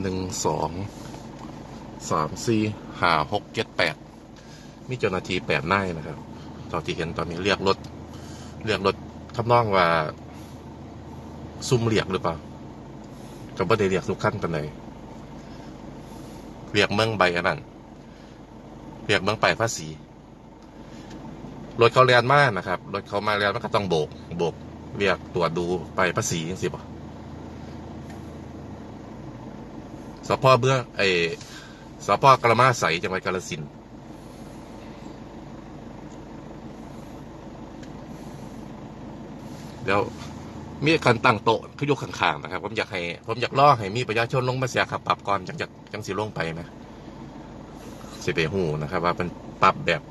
หนึ่งสองสามสี่ห้าหกเจ็ดแปดมีเจ้าหน้าที่แปดนายนะครับตอนที่เห็นตอนนี้เรียกรถ เรียกรถทำนองว่า ซุ่มเรียกหรือเปล่าก็ไม่ได้เรียกทุกขั้นปานใดเรียกเมืองใบอันนั้นเรียกเมืองไปภาษีรถเขาเรียนมากนะครับรถเขามาเรียนมันก็ต้องโบกโบกเรียกตรวจดูไปภาษีสิบ่ สพเบื้องไอสพกระมาใสจังหวัดกาฬสินเดี๋ยวมีการตั้งโต๊ะขายกข้างๆนะครับ ผมอยากให้ ผมอยากล่อให้มีประชาชนลงมาเสียค่าปรับก่อนจังจังจังสิลงไปไหมสิไปหูนะครับ ว่าเป็นปรับแบบ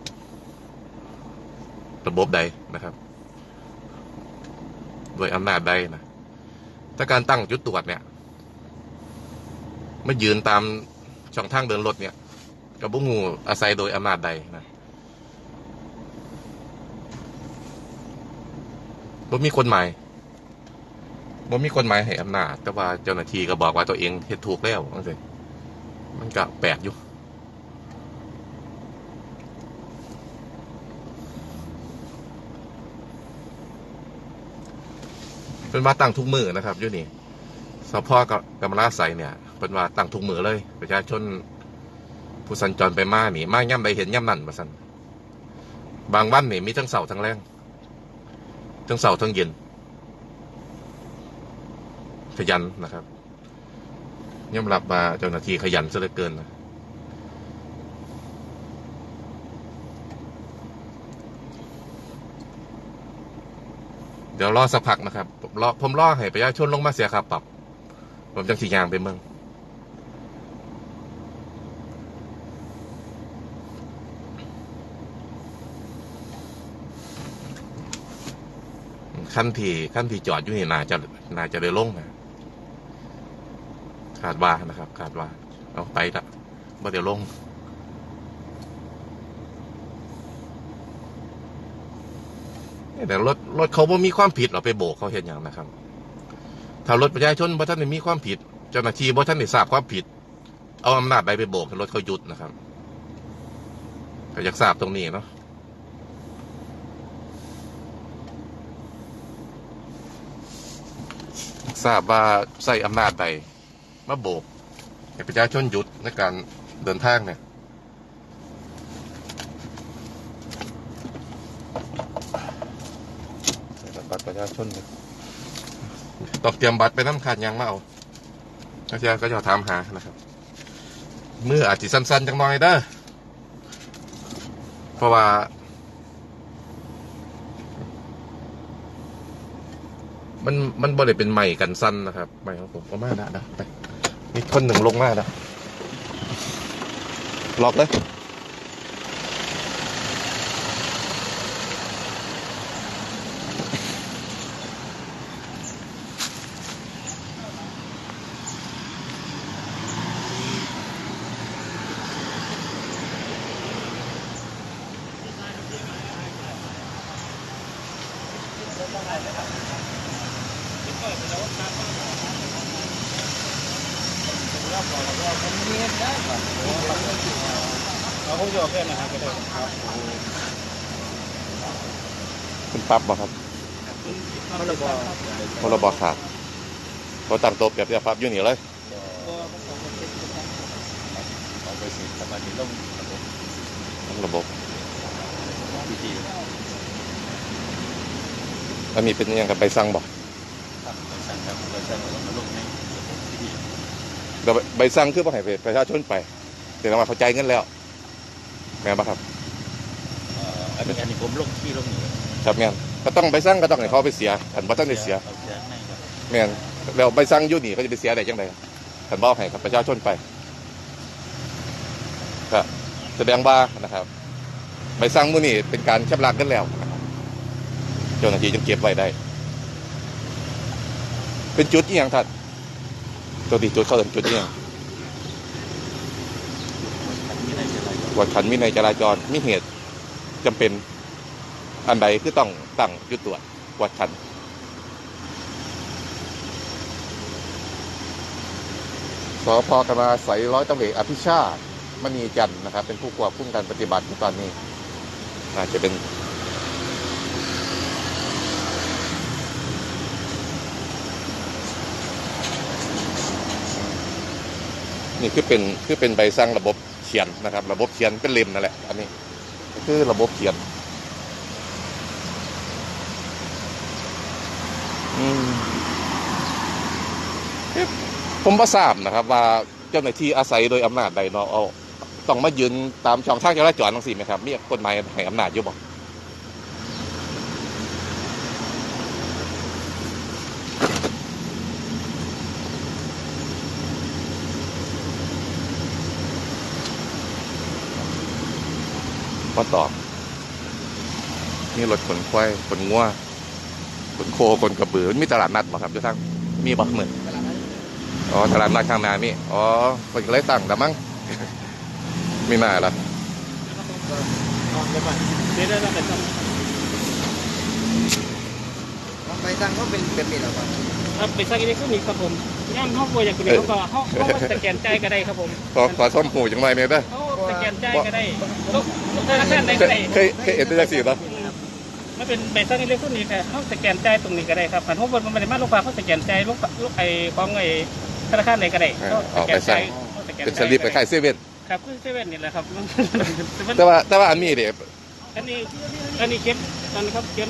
ระบบใดนะครับ โดยอำนาจใดนะถ้าการตั้งจุดตรวจเนี่ย ม่ยืนตามช่องทางเดินรถเนี่ยกับบุงูอาศัยโดยอำนาจใดนะบ่มีคนหมายบ่มีคนหมายให้อำนาจ แต่ว่าเจ้าหน้าที่ก็บอกว่าตัวเองเฮ็ดถูกแล้วนั่นสิมันก็แปลกอยู่เป็นว่าตั้งทุกมือนะครับอยู่นี่สพกับกำมะลาใสเนี่ย เป็นว่าตั้งทุกมือเลย ประชาชนผู้สัญจรไปมาหนีมาย่ำใดเห็นย่ำนั่นมาสันบางวันนี่มีทั้งเสาทั้งแรงทั้งเสาทั้งเย็นขยันนะครับย่อมรับมาเจ้าหน้าที่ขยันซะเหลือเกินนะเดี๋ยวรอสักพักนะครับผมรอผมรอให้ประชาชนลงมาเสียค่าปรับ ผมจังสียางไปเมือง ขั้นที่ขั้นที่จอดอยู่นี่น่าจะน่าจะได้ลงนะคาดว่านะครับคาดว่าเอาไปละบ่เดี๋ยวลงแต่รถรถเขาบ่มีความผิดเราไปโบกเขาเห็นอย่างนะครับ ถ้ารถประชาชนบ่ท่านได้มีความผิด เจ้าหน้าที่บ่ท่านได้ทราบความผิด เอาอำนาจใดไปโบกรถเขาหยุดนะครับก็อยากทราบตรงนี้เนาะ ทราบว่าใส่อำนาจใดมาโบกให้ประชาชนหยุดในการเดินทางเนี่ยใส่บัตรประชาชนเนี่ยต้องเตรียมบัตรไปน้ำขาดยังมาเอาก็จะก็จะถามหานะครับมืออาจจะสั้นๆจังหน่อยเด้อเพราะว่า มันมันบ่ได้เป็นใหม่กันสั้นนะครับใหม่ของผมก็มาได้นะไปมีคนหนึ่งลงมาแล้วล็อกเลย คุณปรับบ่ครับพรบขาดพอตั้งโต๊ะเปรียบเทียบปรับอยู่นี่เลยเอาไปสิสมาธิต้องทั้งระบบพิธีอันนี้เป็นยังกับใบสั่งบ่ครับไปสั่งครับไปสั่งแล้วมาลงในพิธีเดี๋ยวใบสั่งคือบ่ให้ประชาชนไปแต่ว่าเขาใจายเงินแล้วแม่นบ่ครับเอ่ออันนี้อันนี้ผมลงที่ลงเหนือครับแม่นก็ต้องใบสั่งก็ต้องให้เขาไปเสียอันบ่ทันได้เสียเอาเสียให้ครับแม่นแล้วใบสั่งอยู่นี่เขาจะไปเสียได้จังไดท่านบอกให้ครับประชาชนไปก็แสดงว่านะครับใบสั่งมื้อนี้เป็นการชำระเงินแล้วนะครับเจ้าหน้าที่จึงเก็บไว้ได้ เป็นจุดอีหยังท่านตัวที่จุดเขาเอิ้นจุดอีหยังอันนี้ได้จะไรกวดขันวินัยจราจรมีเหตุ จำเป็นอันใดคือต้องตั้งจุดตรวจกวดขันสพกมาใสยร้อยตำรวจอภิชาติมณีจันทร์นะครับ เป็นผู้ควบคุมการปฏิบัติในตอนนี้อาจจะเป็นนี่คือเป็นคือเป็นใบสั่งระบบเขียนนะครับ ระบบเขียนเป็นเล่มนั่นแหละอันนี้ คือระบบเขียนอืมเอ๊ะผมก็ทราบนะครับ ว่าเจ้าหน้าที่อาศัยโดยอำนาจใดเนาะเอาต้องมายืนตามช่องทางจราจรทั้งสี่ไหมครับ มีกฎหมายให้อำนาจอยู่บ่ มาตอบ นี่รถขนควายขนงัวขนโคขนกระบือมันมีตลาดนัดบ่ครับเจ้าทั้งมีบ่เหมือนอ๋อตลาดนัดข้างหน้ามีอ๋อคนก็เลยตั้งแต่มั้งไม่น่าละเดี๋ยวได้แล้วแต่ต้องของไปตั้งก็เป็นเป็นนี่แหละครับครับไปสักอิเล็กทรอนิกส์ครับผมย่ำห้องครัวอย่างคุณเขาก็เขาเขาสแกนใจายก็ได้ครับผมขอขอส้มหูจังไรเนี่ยเด้อเขาสแกนใจายก็ได้ลูกลูกธนาคารใดเคก็ยได้เคยเคยเห็นตัวสี่เนาะมันเป็นใบสั่งอิเล็กทรอนิกส์ค่ะเขาสแกนใจายตรงนี้ก็ได้ครับผ่านห้องบนมันไม่ได้มาลูกค้าเขาสแกนใจายลูกลูกไอ้ของไอ้ธนาคารใดก็ได้เขาสแกนใจายเขาสแกนเป็นสจ่ายลิปไปขายเซเว่นครับคือเซเว่นนี่แหละครับ แต่ว่าแต่ว่าอันนี้เดี๋ยอันนี้อันนี้เข็มอันนี้ครับเข็ม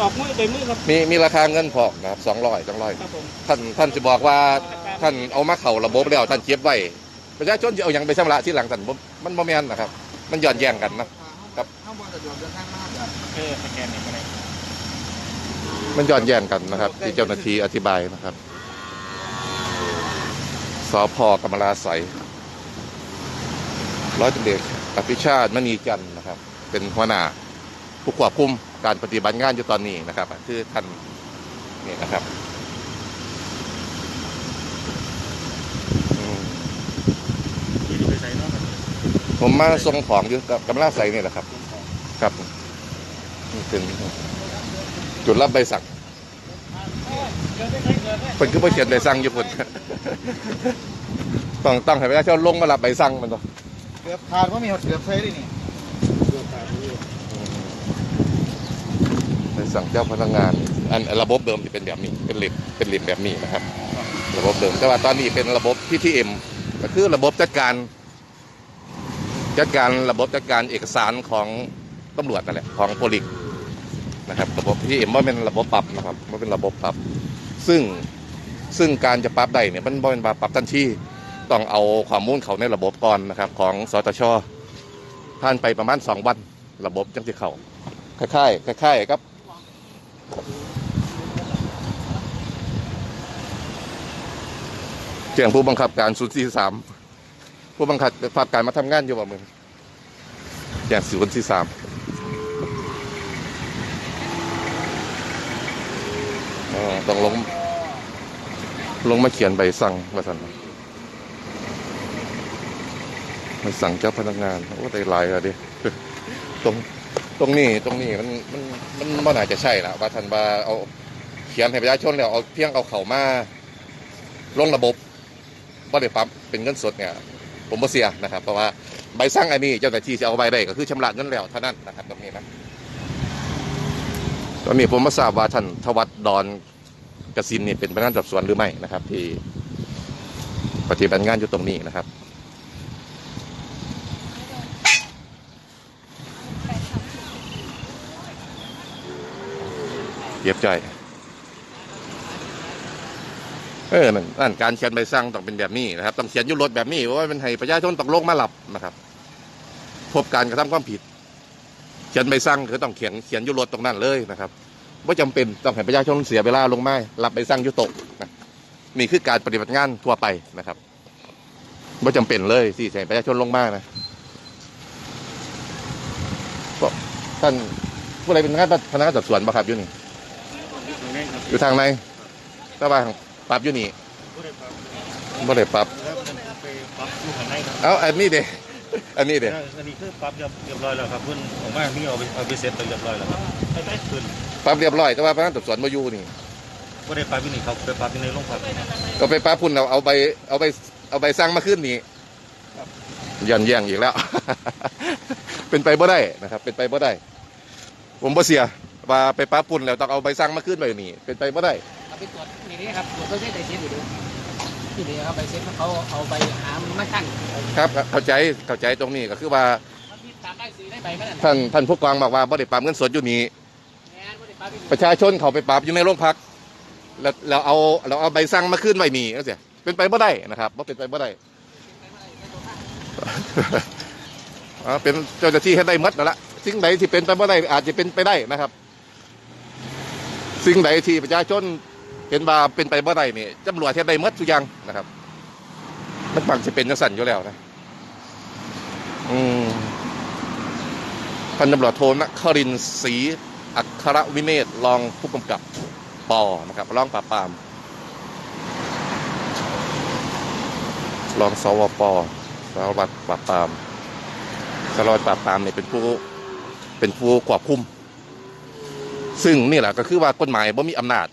ออกมือโดยมือครับมีมีราคาเงินพอนะครับสองร้อยสองร้อยครับผมท่านท่านจะบอกว่าท่านเอามาเข่าระบบแล้วท่านเก็บไว้ ประชาชนจะเอาอย่างไปชำระที่หลังท่านบ่มันบ่แม่นนะครับ มันย้อนแย้งกันนะครับข้างบนสะดวกเดินทางมากครับเออสแกนนี่ก็ได้มันย้อนแย้งกันนะครับ ที่เจ้าหน้าที่อธิบายนะครับสพกำมะลาใสยร้อยตำรวจอภิชาติมณีจันทร์นะครับ เป็นหัวหน้าผู้ควบคุมการปฏิบัติงานอยู่ตอนนี้นะครับ คือท่านนี่นะครับอืม ที่ไปใส่เนาะครับ ผมมาส่งของอยู่กับกำมะลาใสยนี่แหละครับ ครับนี่เป็นจุดรับใบสั่งเกิดได้ไหมเกิดได้คนคือบ่เขียนใบสั่งอยู่คนต้องต้องให้ประชาชนลงมารับใบสั่งมันต้องเกือบขาดก็มีหดเกือบใส่ด้วยนี่เกือบขาดนี่ใบสั่งเจ้าพนักงาน อันระบบเดิมจะเป็นแบบนี้ เป็นเหล็กเป็นเหล็กแบบนี้นะครับ ระบบเดิมแต่ว่าตอนนี้เป็นระบบ PTM ก็คือระบบจัดการ จัดการระบบจัดการเอกสารของตำรวจนั่นแหละของโพลิกนะครับระบบ PTM ว่าเป็นระบบปรับนะครับว่าเป็นระบบปรับ ซึ่งซึ่งการจะปรับได้เนี่ยมันบ่เป็นปรับทันทีต้องเอาข้อมูลเขาในระบบก่อนนะครับของสตชผ่านไปประมาณสองวันระบบจังสิเขาคล้ายๆคล้ายๆครับแจ้งผู้บังคับการศูนย์สี่สาม ผู้บังคับภาพการมาทำงานอยู่บ่มึงแจ้งศูนย์สี่สามอต้องลง ลงมาเขียนใบสั่งมาสั่นใบสั่งเจ้าพนักงานโอ้ได้ลายอะดิตรงตรงนี้ตรงนี้มันมันมันมันน่าจะใช่ละว่าท่านว่าเอาเขียนให้ประชาชนแล้วเอาเพียงเอาเข่ามาลงระบบบ่าได้ปรับเป็นเงินสดเนี่ย ผมบ่เสียนะครับ เพราะว่าใบสั่งอันนี้เจ้าหน้าที่จะเอาใบได้ก็คือชำระเงินแล้วเท่านั้นนะครับตรงนี้นะตอนนี้ผมมาทราบว่าท่านทวัฒน์ดอนกสินนี่เป็นพนักงานสอบสวนหรือไม่นะครับ ที่ปฏิบัติงานอยู่ตรงนี้นะครับเย็บใจ เออนั่นนั่นการเขียนใบสั่งต้องเป็นแบบนี้นะครับ ต้องเขียนยุรถแบบนี้เพราะว่าเป็นให้ประชาชนต้องลงมาหลับนะครับ พบการกระทำความผิด เขียนใบสั่งคือต้องเขียนเขียนยุรถตรงนั้นเลยนะครับไม่จำเป็นต้องให้ประชาชนเสียเวลาลงมารับใบสั่งยุโตะนะนี่คือการปฏิบัติงานทั่วไปนะครับไม่จำเป็นเลยที่ให้ประชาชนลงมานะก็ท่านผู้ใดเป็นพนักงานพนักงานสอบสวนบ่ครับอยู่นี่ตรงนี้ครับอยู่ทางในแต่ว่า ปรับอยู่นี่บ่ได้ปรับบ่ได้ปรับแล้วมันไปปรับอยู่ข้างในครับ เอาอันนี้เด้อันนี้เด้อันนี้คือปรับเรียบเรียบร้อยแล้วครับเพิ่นผมว่ามีเอาไปเอาไปเซ็ตไปเรียบร้อยแล้วครับไปไปขึ้นปรับเรียบร้อยแต่ว่าพนักงานสอบสวนมาอยู่นี่ก็ได้ปลาวินี่เขาไปปลาวินี่ลงพักก็ไปป้าพุ่นเราเอาใบเอาใบเอาใบสั่งมาขึ้นนี่ยันแย่งอีกแล้ว เป็นไปบ่ได้นะครับ เป็นไปบ่ได้ ผมบ่เสียว่าไปป้าพุ่นแล้วต้องเอาใบสั่งมาขึ้นไปนี่ เป็นไปบ่ได้เอา ไปตรวจนี่นี่ครับตรวจเพื่อเส้นไตเส้นอยู่ดูที่นี่ครับไปเส้นเขาเอาไปหามาชั่งครับเข้าใจเข้าใจตรงนี้ก็คือว่าที่ตามได้ซื้อได้ใบไหมนั่นท่านท่านผู้กองบอกว่าบ่ได้ปรับเงินสดอยู่นี่แม่นบ่ได้ปลาวินประชาชนเขาไปปรับอยู่ในโรงพักแล้วเราเอาเราเอาใบสั่งมาขึ้นไว้นี่ก็เสียเป็นไปบ่ได้นะครับบ่เป็นไปบ่ได้อ๋อเป็นเจ้าหน้าที่ให้ได้หมดนั่นละสิ่งใดที่เป็นไปบ่ได้อาจจะเป็นไปได้นะครับ สิ่งใดที่ประชาชน เห็นว่าเป็นไปบ่ได้นี่ตำรวจเฮ็ดได้หมดทุกอย่างนะครับ มันบังจะเป็นจังสั่นอยู่แล้วนะอืมพันตำรวจโทนครินศรีอัครวิเนศรองผู้กำกับปอนะครับรองปราบปรามรองสวปสารวัตรปราบปรามสารวัตรปราบปรามเนี่ยเป็นผู้เป็นผู้ควบคุม ซึ่งนี่แหละก็คือว่ากฎหมายบ่มีอำนาจ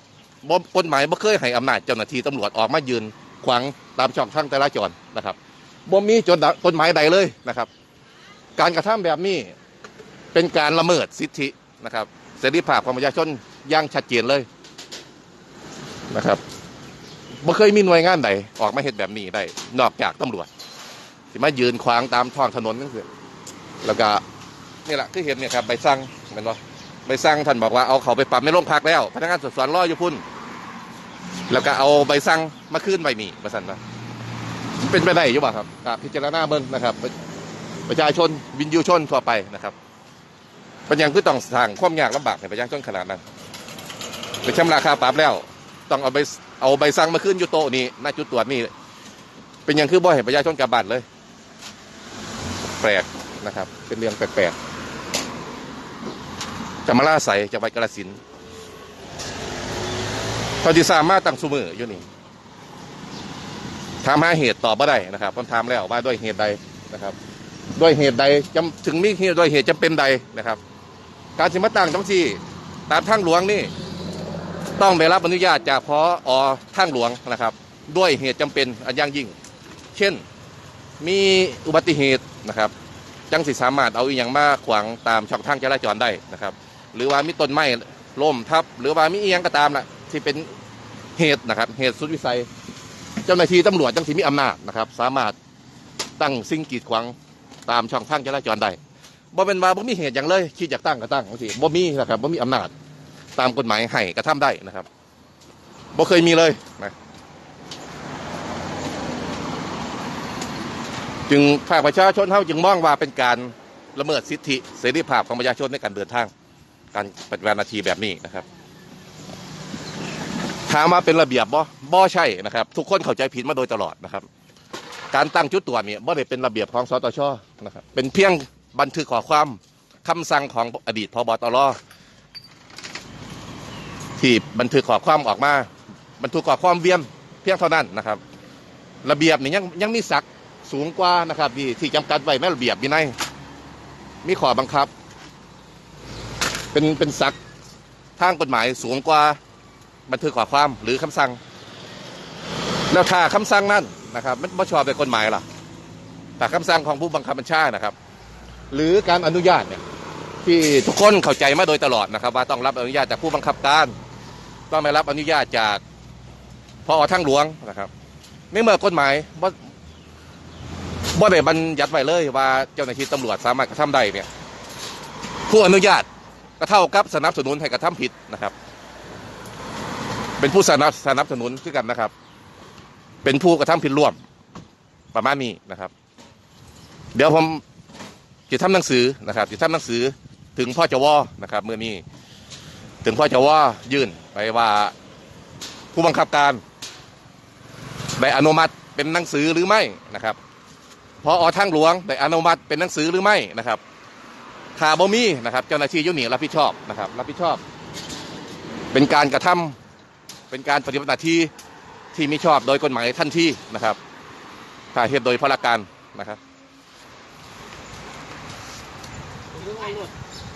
บ่กฎหมายบ่เคยให้อำนาจเจ้าหน้าที่ตำรวจออกมายืนขวางตามช่องทางจราจรนะครับบ่มีจนกฎหมายใดเลยนะครับ การกระทำแบบนี้เป็นการละเมิดสิทธินะครับเสรีภาพของประชาชนอย่างชัดเจนเลยนะครับบ่เคยมีหน่วยงานใดออกมาเห็นแบบนี้ได้ นอกจากตำรวจที่มายืนขวางตามท้องถนนนั่นคือแล้วก็นี่แหละคือเห็นเนี่ยครับใบสั่งเห็นบ่ใบสั่งท่านบอกว่าเอาเขาไปปรับในโรงพักแล้ว พนักงานสอบสวนรออยู่พุ่น แล้วก็เอาใบสั่งมาขึ้นใบนี้มาสั่นนะเป็นไปได้อยู่บ่ครับอะพิจารณาเบิ่งนะครับ ประชาชนวินยูชนทั่วไปนะครับเป็นอย่างคือต้องสร้างความยากลำบากในประชาชนขนาดนั้นไปชำระค่าปรับแล้ว ต้องเอาใบเอาใบสั่งมาขึ้นอยู่โต๊ะนี้หน้าจุดตรวจนี่เป็นอย่างคือบ่ให้ประชาชนกลับบ้านเลย แปลกนะครับ เป็นเรื่องแปลกๆจะมาล่าใสจะไปกระสิน ธุ์ตอนที่สามารถตั้งสุมืออยู่นี่ถามหาเหตุตอบไม่ได้นะครับผมถามแล้วว่าด้วยเหตุใดนะครับ ด้วยเหตุใดจำถึงมีเหตุด้วยเหตุจำเป็นใดนะครับ การสิมาตั้งต้งที่ตามทางหลวงนี่ ต้องได้รับอนุญาตจากพออทางหลวงนะครับ ด้วยเหตุจำเป็นอันอย่งยิ่ง เช่นมีอุบัติเหตุนะครับ จังสิสามารถเอาอีกอย่างมาขวางตามช่องทางจราจรได้นะครับ หรือว่ามีต้นไม้ล้มทับ หรือว่ามีเอียงก็ตามละ ที่เป็นเหตุนะครับ เหตุสุดวิสัย เจ้าหน้าที่ตำรวจจังสิมีอำนาจนะครับ สามารถตั้งสิ่งกีดขวางตามช่องทางจราจรได้บ่เป็นว่าบ่มีเหตุอย่างเลยคิดอยากตั้งก็ตั้งบางทีบ่มีนะครับบ่มีอำนาจตามกฎหมายให้กระทำได้นะครับบ่เคยมีเลยนะจึงภาคประชาชนเขาจึงมองว่าเป็นการละเมิดสิทธิเสรีภาพของประชาชนในการเดินทาง การปฏิบัติหน้าที่แบบนี้นะครับ ถามว่าเป็นระเบียบบ่บ่ใช่นะครับ ทุกคนเข้าใจผิดมาโดยตลอดนะครับ การตั้งจุดตรวจเนี่ยบ่ได้เป็นระเบียบของสตชนะครับเป็นเพียงบันทึกข้อความคำสั่งของอดีตพบตรที่บันทึกข้อความออกมา บันทึกข้อความเวียนเพียงเท่านั้นนะครับ ระเบียบนี่ยังยังมีศักสูงกว่านะครับที่ที่จำกัดไว้ในระเบียบวินัยมีข้อบังคับ เป็นเป็นศักทางกฎหมายสูงกว่า บันทึกข้อความหรือคำสั่ง แล้วถ้าคำสั่งนั้นนะครับมันไม่ชอบในกฎหมายล่ะแต่คำสั่งของผู้บังคับบัญชานะครับ หรือการอนุญาตเนี่ยที่ทุกคนเข้าใจมาโดยตลอดนะครับ ว่าต้องรับอนุญาตจากผู้บังคับการ ต้องได้รับอนุญาตจากพอทั้งหลวงนะครับในเมื่อกฎหมายบ่บ่ได้บัญญัติไว้เลยว่าเจ้าหน้าที่ตำรวจสามารถกระทำได้เนี่ยผู้อนุญาตก็เท่ากับสนับสนุนให้กระทำผิดนะครับ เป็นผู้สนับสนับสนุนด้วยกันนะครับ เป็นผู้กระทำผิดร่วมประมาณนี้นะครับ เดี๋ยวผมจะทำหนังสือนะครับจะทำหนังสือถึงพ่อจวนะครับเมื่อนี้ถึงพ่อจวยื่นไปว่าผู้บังคับการได้อนุมัติเป็นหนังสือหรือไม่นะครับพออทางหลวงได้อนุมัติเป็นหนังสือหรือไม่นะครับถ้าบ่มีนะครับ เจ้าหน้าที่ยุนี่รับผิดชอบนะครับ รับผิดชอบ เป็นการกระทำ เป็นการปฏิบัติหน้าที่ที่มีชอบโดยกฎหมายทันที่นะครับถ้าเหตุโดยพลการนะครับ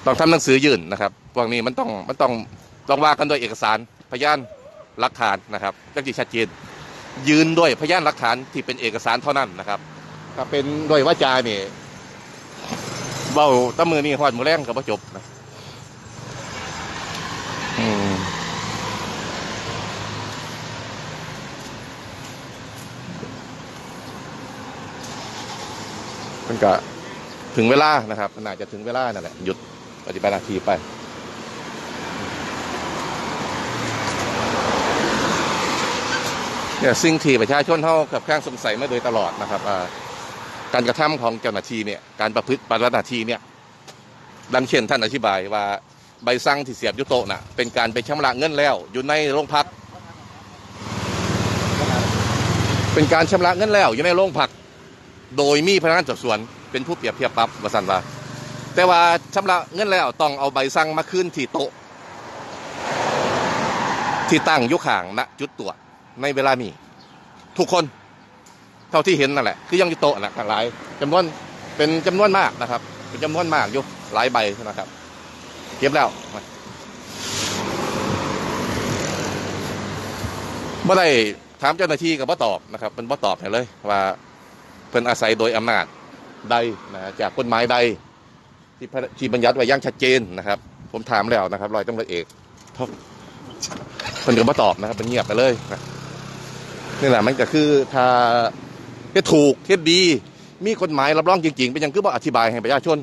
ต้องทำหนังสือยื่นนะครับพวกนี้มันต้องมันต้องต้องว่ากันโดยเอกสารพยานหลักฐานนะครับจังที่ชัดเจนยืนด้วยพยานหลักฐานที่เป็นเอกสารเท่านั้นนะครับถ้าเป็นด้วยวาจาเนี่ยเบาตั้มือนี่หอดมือแรงกับจบนะ มันก็ถึงเวลานะครับน่าจะถึงเวลานั่นแหละหยุดปฏิบัติหน้าที่ไปเนี่ยสิ่งที่ประชาชนเท่ากับข้างสงสัยมาโดยตลอดนะครับการกระทำของเจ้าหน้าที่เนี่ยการประพฤติปฏิบัติหน้าที่เนี่ยดังเช่นท่านอธิบายว่าใบสั่งที่เสียบยุโตะน่ะเป็นการไปชำระเงินแล้ว อยู่ในโรงพัก เป็นการชำระเงินแล้วอยู่ในโรงพัก โดยมีพนักงานสอบสวนเป็นผู้เปรียบเทียบปรับวสันว่า แต่ว่าชำระเงินแล้วต้องเอาใบสั่งมาขึ้นที่โต๊ะ ที่ตั้งยุข่างณจุดตรวจในเวลานี้ทุกคนเท่าที่เห็นนั่นแหละคือยังอยู่โต๊ะนะหลายจำนวนเป็นจำนวนมากนะครับ เป็นจำนวนมากอยู่หลายใบนะครับ เก็บแล้วเมื่อไรถามเจ้าหน้าที่กับบ่ตอบนะครับเป็นบ่ตอบให้เลยว่า เพิ่นอาศัยโดยอำนาจใดนะจากกฎหมายใดที่ที่บัญญัติไว้อย่างชัดเจนนะครับ ผมถามแล้วนะครับรอยตำรวจเอกเพิ่นก็บ่ตอบนะครับเป็นเงียบไปเลยนะนี่แหละมันก็คือถ้าเฮ็ดถูกเฮ็ดดี มีกฎหมายรับรองจริงๆ เป็นยังคือบ่อธิบายให้ประชาชน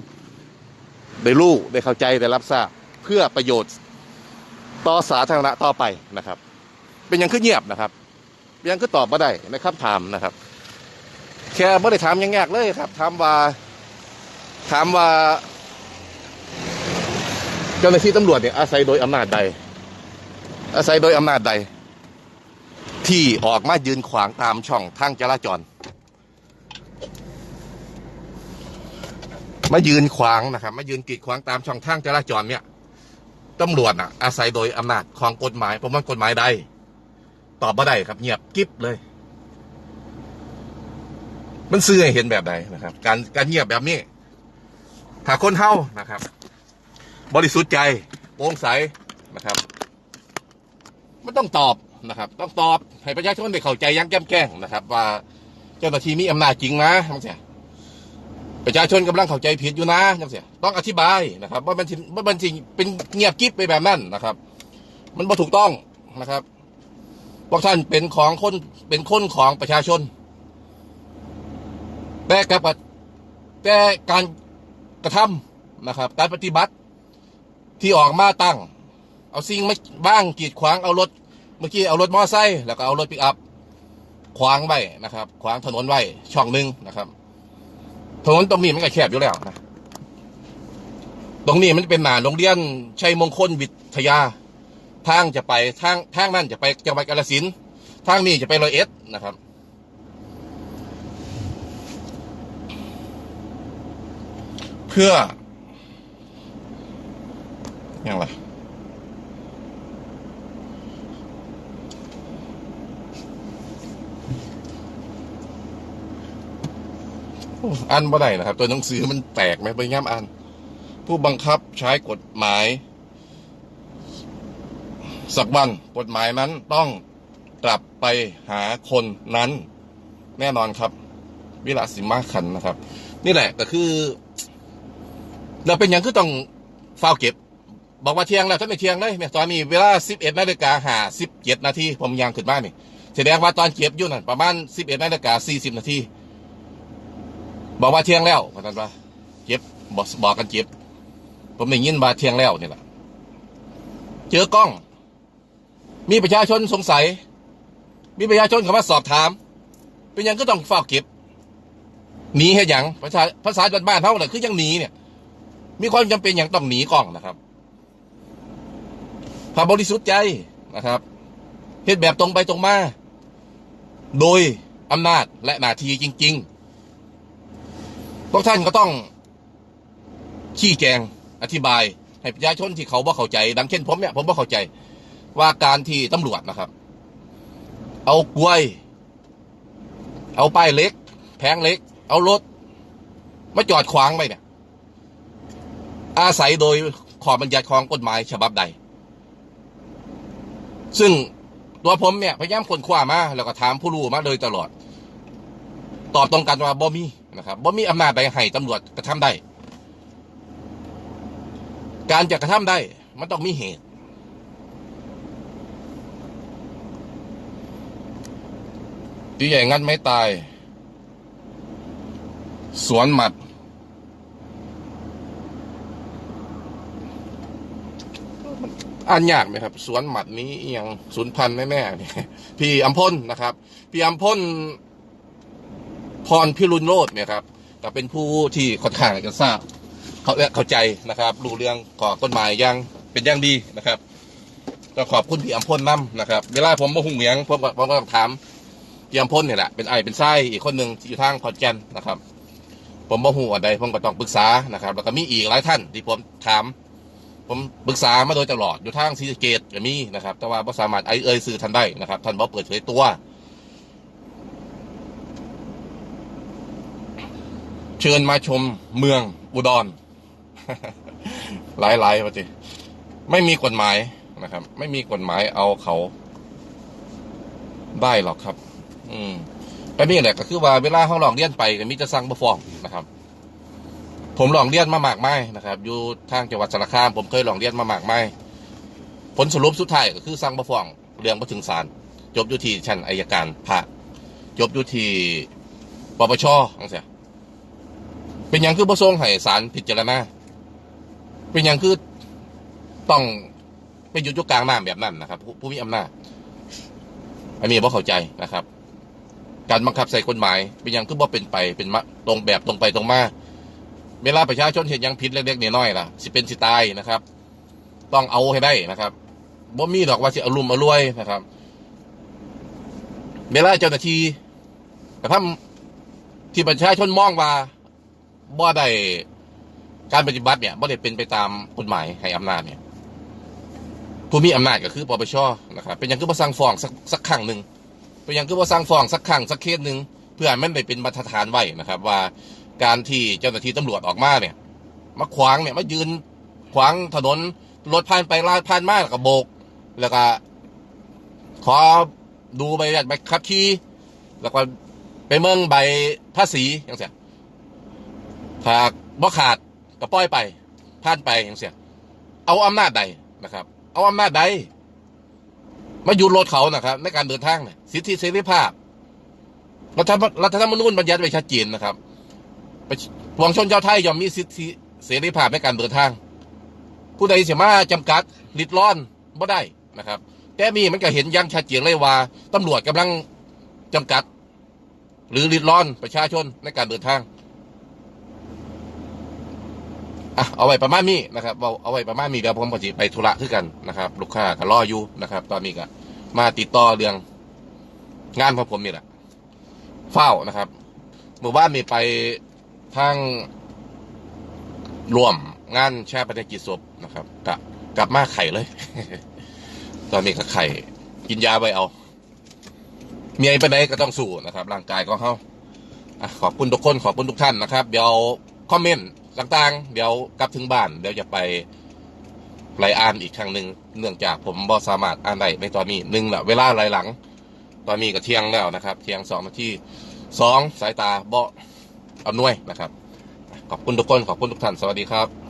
ได้รู้ได้เข้าใจได้รับทราบเพื่อประโยชน์ต่อสาธารณะต่อไปนะครับ เป็นยังคือเงียบนะครับ เป็นยังคือตอบมาได้ในคำถามนะครับ แค่ไม่ได้ถามยังยากเลยครับ ถามว่า ถามว่า เจ้าหน้าที่ตำรวจเนี่ยอาศัยโดยอำนาจใด อาศัยโดยอำนาจใด ที่ออกมายืนขวางตามช่องทางจราจร มายืนขวางนะครับ มายืนกีดขวางตามช่องทางจราจรเนี่ยตำรวจน่ะ อาศัยโดยอำนาจของกฎหมายประมวลกฎหมายใด ตอบมาได้ครับ เงียบกิ๊บเลย มันซื่อให้เห็นแบบใดนะครับ การการเงียบแบบนี้ ถ้าคนเฮานะครับ บริสุทธิ์ใจโปร่งใสนะครับไม่ต้องตอบนะครับ ต้องตอบให้ประชาชนได้เข้าใจยังแก้มแก้งนะครับ ว่าเจ้าหน้าที่มีอำนาจจริงนะจังเสียประชาชนกำลังเข้าใจผิดอยู่นะจังเสียต้องอธิบายนะครับ ว่ามันว่ามันจริงเป็นเงียบกิ๊บไปแบบนั้นนะครับ มันบ่ถูกต้องนะครับพวกท่านเป็นของคนเป็นคนของประชาชน แต่กับแต่การกระทำนะครับ การปฏิบัติที่ออกมาตั้ง เอาสิ่งไม่บ้างกีดขวางเอารถ เมื่อกี้เอารถมอเตอร์ไซค์แล้วก็เอารถปิกอัพขวางไว้นะครับ ขวางถนนไว้ช่องหนึ่งนะครับ ถนนตรงนี้มันก็แคบอยู่แล้วนะตรงนี้มันเป็นหนาโรงเรียนชัยมงคลวิทยา ทางจะไปทางทางนั่นจะไปจังหวัดกาฬสินทางนี้จะไปร้อยเอ็ดนะครับ พื่ออย่างไรอ่านบ่ได้นะครับ ตัวหนังสือมันแตกไหมไปย่ำอ่านผู้บังคับใช้กฎหมาย สักวันกฎหมายนั้นต้องกลับไปหาคนนั้น แน่นอนครับ วิลาสิมาขันนะครับ นี่แหละก็คือ เราเป็นอย่างคือต้องเฝ้าเก็บ บอกว่าเที่ยงแล้วท่านไม่เที่ยงเลยเนี่ยตอนนี้เวลาสิบเอ็ดนาฬิกาหาสิบเจ็ดนาทีผมยังขึ้นมานี่แสดงว่าตอนเก็บอยู่นั่นประมาณสิบเอ็ดนาฬิกาสี่สิบนาทีบอกว่าเที่ยงแล้วพนันว่าเจ็บบอกบอกกันเจ็บ ผมได้ยินว่าเที่ยงแล้วนี่แหละเจอกล้อง มีประชาชนสงสัย มีประชาชนเข้ามาสอบถาม เป็นยังก็ต้องเฝ้าเก็บหนีให้หยังภาษาภาษาบ้านๆเท่าไหร่คือยังหนีเนี่ย มีความจำเป็นอย่างต้องหนีกล้องนะครับพาบริสุทธิ์ใจนะครับเหตุแบบตรงไปตรงมา โดยอำนาจและหน้าที่จริง ๆ พวกท่านก็ต้องชี้แจงอธิบาย ให้ประชาชนที่เขาบ่เข้าใจ ดังเช่นผมเนี่ยผมบ่เข้าใจว่าการที่ตำรวจนะครับ เอากล้วย เอาป้ายเล็ก แผงเล็ก เอารถมาจอดขวางไปเนี่ย อาศัยโดยขอบัญญัติของกฎหมายฉบับใด ซึ่งตัวผมเนี่ยพยายามค้นคว้ามาแล้วก็ถามผู้รู้มาโดยตลอด ตอบตรงกันว่าบ่มีนะครับบ่มีอำนาจใดให้ตำรวจกระทำได้ การจะกระทำได้ มันต้องมีเหตุ ตีใหญ่งันไม่ตาย สวนหมัด อ่านยากไหมครับ สวนหมัดนี้อหยังศูนย์พันแน่ๆเนี่ยพี่อัมพลนะครับ พี่อัมพลพรพิรุณโรดเนี่ยครับก็เป็นผู้ที่ค่อนข้างจะทราบเขาเข้าใจนะครับรู้เรื่องก่อกฎหมายยังเป็นอย่างดีนะครับก็ขอบคุณพี่อัมพลน้ำนะครับ เวลาผมมาหุ่งเหมียงผมก็ผมก็ต้องถามพี่อัมพลเนี่ยแหละเป็นไอเป็นไส้อีกคนหนึ่งที่อยู่ทางขอนแก่นนะครับ ผมบ่หูอันใดผมก็ต้องปรึกษานะครับ แล้วก็มีอีกหลายท่านที่ผมถาม ผมปรึกษามาโดยตลอดอยู่ทางซีสเกตก็มีนะครับ แต่ว่าบ่สามารถไอเอ่ยสื่อท่านได้นะครับ ท่านบ่เปิดเผยตัว เชิญมาชมเมืองอุดรหลายหลายปฏิไม่มีกฎหมายนะครับ ไม่มีกฎหมายเอาเขาได้หรอกครับ อืมแต่นี่แหละก็คือว่าเวลาเขาลองเรียนไปก็มีจะสั่งบ่ฟ้องนะครับ ผมลองเรียนมามากไมายนะครับอยู่ทางจังหวัดสรคามผมเคยลองเรียนมามากไมายผลสรุปสุดท้ายก็คือสั่งบ่ฟ้องเรื่องมาถึงศาลจบอยู่ที่ชั้นอายการภาคจบอยู่ที่ปปชจังซี่เป็นหยังคือบ่ส่งให้ศาลพิจารณาเป็นหยังคือต้องไปอยู่จุกกลางน้ำแบบนั้นนะครับ ผู้มีอำนาจอันนี้บ่เข้าใจนะครับ การบังคับใส่กฎหมาย เป็นหยังคือบ่เป็นไปเป็นมะตรงแบบตรงไปตรงมา เวลาประชาชนเห็นยังผิดเล็กๆน้อยๆล่ะสิเป็นสิตายนะครับ ต้องเอาให้ได้นะครับบ่มีดอกว่าสิอารมณ์อรวยนะครับ เวลาเจ้าหน้าที่กระทำที่ประชาชนมองว่าบ่ได้การปฏิบัติเนี่ยบ่ได้เป็นไปตามกฎหมายให้อำนาจเนี่ยผู้มีอำนาจก็คือปปชนะครับเป็นหยังคือบ่สั่งฟ้องสักสักครั้งหนึ่งเป็นหยังคือบ่สั่งฟ้องสักครั้งสักเคสหนึ่งเพื่อให้มันได้เป็นมาตรฐานไว้นะครับ ว่า การที่เจ้าหน้าที่ตำรวจออกมาเนี่ย มาขวางเนี่ยมายืนขวางถนนรถผ่านไปลาดผ่านมาแล้วก็โบก แล้วก็ ขอดูใบใบขับขี่แล้วก็ไปเมืองใบภาษีอย่างเสียหากบ่ขาดก็ปล่อยไปผ่านไปอย่างเสียเอาอำนาจใดนะครับ เอาอำนาจใดมาหยุดรถเขานะครับ ในการเดินทางเนี่ยสิทธิเสรีภาพรัฐธรรมรัฐธรรมนูญบัญญัติไว้ชัดเจนนะครับ ปวงชนชาวไทยยอมมีสิทธิเสรีภาพในการเดินทาง ผู้ใดเสียมาจำกัดลิดร้อนบ่ได้นะครับ แต่มีมันก็เห็นอยังชัดเจนเลยว่าตำรวจกำลังจำกัด หรือลิดร้อนประชาชนในการเดินทางอะเอาไว้ประมาณนี้นะครับเอาเอาไว้ประมาณนี้เดี๋ยวผมก็จะไปธุระคือกันนะครับ ลูกค้าก็รออยู่นะครับ ตอนนี้ก็มาติดต่อเรื่องงานของผมนี่แหละเฝ้านะครับหมู่บ้านมีไป ทางรวมงานแช่ปฏิกิจศพนะครับกะกลับมาไข่เลย ตอนนี้ก็ไข่ กินยาไปเอา เมียไปไหนก็ต้องสู้นะครับ ร่างกายก็เขาขอบคุณทุกคนขอบคุณทุกท่านนะครับ เดี๋ยวคอมเมนต์ต่างๆ เดี๋ยวกลับถึงบ้าน เดี๋ยวจะไปไล่อ่านอีกครั้งหนึ่งเนื่องจากผมบ่สามารถอ่านได้ในตอนนี้หนึ่งแหละเวลาไล่หลัง ตอนนี้ก็เที่ยงแล้วนะครับ เที่ยงสองนาทีสองสายตาบ่ อำนวยนะครับ ขอบคุณทุกคน ขอบคุณทุกท่าน สวัสดีครับ